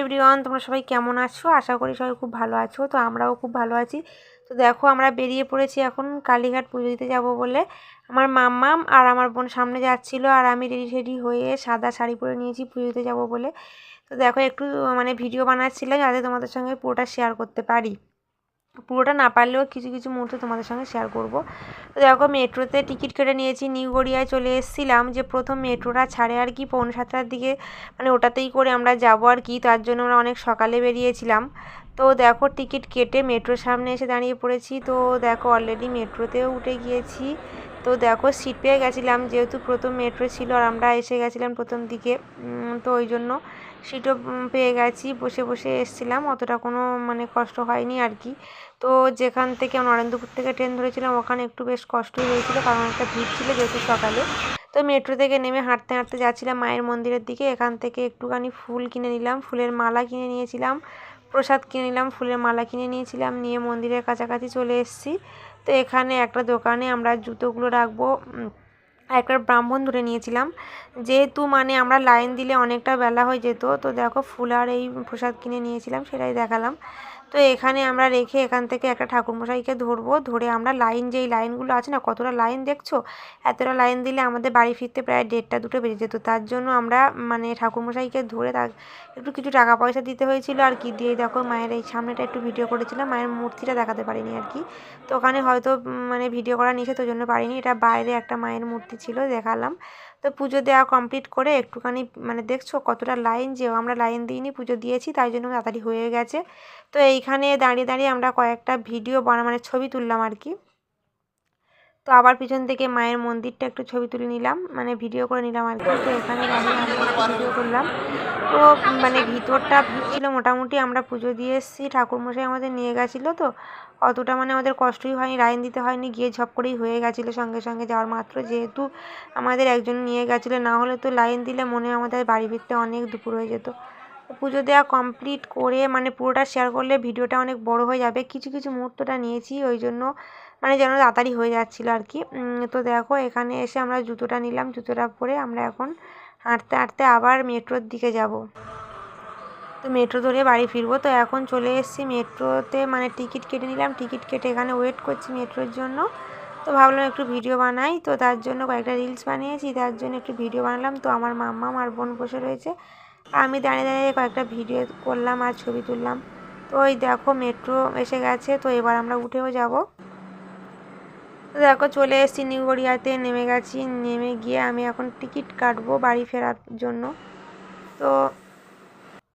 Everyone তোমরা সবাই কেমন আছো? আশা করি সবাই খুব ভালো আছো। তো আমরাও খুব ভালো আছি। তো দেখো, আমরা বেরিয়ে পড়েছি এখন কালীঘাট পুজো দিতে যাব বলে। আমার মাম্মাম আর আমার বোন সামনে যাচ্ছিল আর আমি রেডি রেডি হয়ে সাদা শাড়ি পরে নিয়েছি পুজো দিতে যাব বলে। তো দেখো, একটু মানে ভিডিও বানাচ্ছিলাম যাতে তোমাদের সঙ্গে পুরোটা শেয়ার করতে পারি। পুরোটা না পারলেও কিছু কিছু মুহূর্ত তোমাদের সঙ্গে শেয়ার করব। তো দেখো, মেট্রোতে টিকিট কেটে নিয়েছি, নিউ গড়িয়ায় চলে এসেছিলাম যে প্রথম মেট্রোটা ছাড়ে আর কি, পৌনে সাতটার দিকে মানে ওটাতেই করে আমরা যাব আর কি, তার জন্য আমরা অনেক সকালে বেরিয়েছিলাম। তো দেখো টিকিট কেটে মেট্রোর সামনে এসে দাঁড়িয়ে পড়েছি, তো দেখো অলরেডি মেট্রোতেও উঠে গিয়েছি। তো দেখো সিট পেয়ে গেছিলাম, যেহেতু প্রথম মেট্রো ছিল আর আমরা এসে গেছিলাম প্রথম দিকে তো ওই জন্য। সিটও পেয়ে গেছি, বসে বসে এসছিলাম, অতটা কোনো মানে কষ্ট হয়নি আর কি। তো যেখান থেকে নরেন্দ্রপুর থেকে ট্রেন ধরেছিলাম, ওখানে একটু বেশ কষ্টই হয়েছিল, কারণ একটা ভিড় ছিল যেহেতু সকালে। তো মেট্রো থেকে নেমে হাঁটতে হাঁটতে যাচ্ছিলাম মায়ের মন্দিরের দিকে, এখান থেকে একটুখানি ফুল কিনে নিলাম, ফুলের মালা কিনে নিয়েছিলাম, প্রসাদ কিনে নিলাম, ফুলের মালা কিনে নিয়েছিলাম, নিয়ে মন্দিরের কাছাকাছি চলে এসেছি। তো এখানে একটা দোকানে আমরা জুতোগুলো রাখব একটা ব্রাহ্মণ ধরে নিয়েছিলাম। যেহেতু মানে আমরা লাইন দিলে অনেকটা বেলা হয়ে যেত, তো দেখো ফুল আর এই প্রসাদ কিনে নিয়েছিলাম, সেটাই দেখালাম। তো এখানে আমরা রেখে এখান থেকে একটা ঠাকুরমশাইকে ধরবো। ধরে আমরা লাইন, যেই লাইনগুলো আছে না, কতটা লাইন দেখছ? এতটা লাইন দিলে আমাদের বাড়ি ফিরতে প্রায় দেড়টা দুটো বেজে যেত। তার জন্য আমরা মানে ঠাকুরমশাইকে ধরে তার একটু কিছু টাকা পয়সা দিতে হয়েছিল। আর কি দিয়ে দেখো, মায়ের এই সামনেটা একটু ভিডিও করেছিলাম। মায়ের মূর্তিটা দেখাতে পারিনি আর কি। তো ওখানে হয়তো মানে ভিডিও করা নিষেধ, ওই জন্য পারিনি। এটা বাইরে একটা মায়ের মূর্তি ছিল, দেখালাম। তো পুজো দেওয়া কমপ্লিট করে একটুখানি মানে দেখছ কতটা লাইন যে আমরা লাইন দিইনি, পুজো দিয়েছি, তাই জন্য তাড়াতাড়ি হয়ে গেছে। তো এইখানে দাঁড়িয়ে দাঁড়িয়ে আমরা কয়েকটা ভিডিও বানা মানে ছবি তুললাম আর কি। তো আবার পিছন থেকে মায়ের মন্দিরটা একটু ছবি তুলে নিলাম মানে ভিডিও করে নিলাম আর কি। তো এখানে ভিডিও করলাম। তো মানে ভিতরটা ছিল, মোটামুটি আমরা পুজো দিয়ে এসেছি। ঠাকুরমশাই আমাদের নিয়ে গেছিল তো, অতটা মানে আমাদের কষ্টই হয়নি লাইন দিতে হয়নি, গিয়ে ঝপ করেই হয়ে গেছিল সঙ্গে সঙ্গে যাওয়ার। মাত্র যেহেতু আমাদের একজন নিয়ে গেছিল, না হলে তো লাইন দিলে মনে আমাদের বাড়ি ফিরতে অনেক দুপুর হয়ে যেত। পুজো দেওয়া কমপ্লিট করে মানে পুরোটা শেয়ার করলে ভিডিওটা অনেক বড় হয়ে যাবে। কিছু কিছু মুহূর্তটা নিয়েছি, ওই জন্য মানে যেন তাড়াতাড়ি হয়ে যাচ্ছিল আর কি। তো দেখো, এখানে এসে আমরা জুতোটা নিলাম, জুতোটা পরে আমরা এখন হাঁটতে হাঁটতে আবার মেট্রোর দিকে যাব। তো মেট্রো ধরে বাড়ি ফিরবো। তো এখন চলে এসেছি মেট্রোতে মানে টিকিট কেটে নিলাম। টিকিট কেটে এখানে ওয়েট করছি মেট্রোর জন্য। তো ভাবলাম একটু ভিডিও বানাই। তো তার জন্য কয়েকটা রিলস বানিয়েছি, তার জন্য একটু ভিডিও বানালাম। তো আমার মাম্মা আমার বোন বসে রয়েছে। আমি দাঁড়িয়ে দাঁড়িয়ে কয়েকটা ভিডিও করলাম আর ছবি তুললাম। তো ওই দেখো মেট্রো এসে গেছে, তো এবার আমরা উঠেও যাব। দেখো চলে এসেছি নিউ গড়িয়াতে নেমে গেছি। নেমে গিয়ে আমি এখন টিকিট কাটবো বাড়ি ফেরার জন্য। তো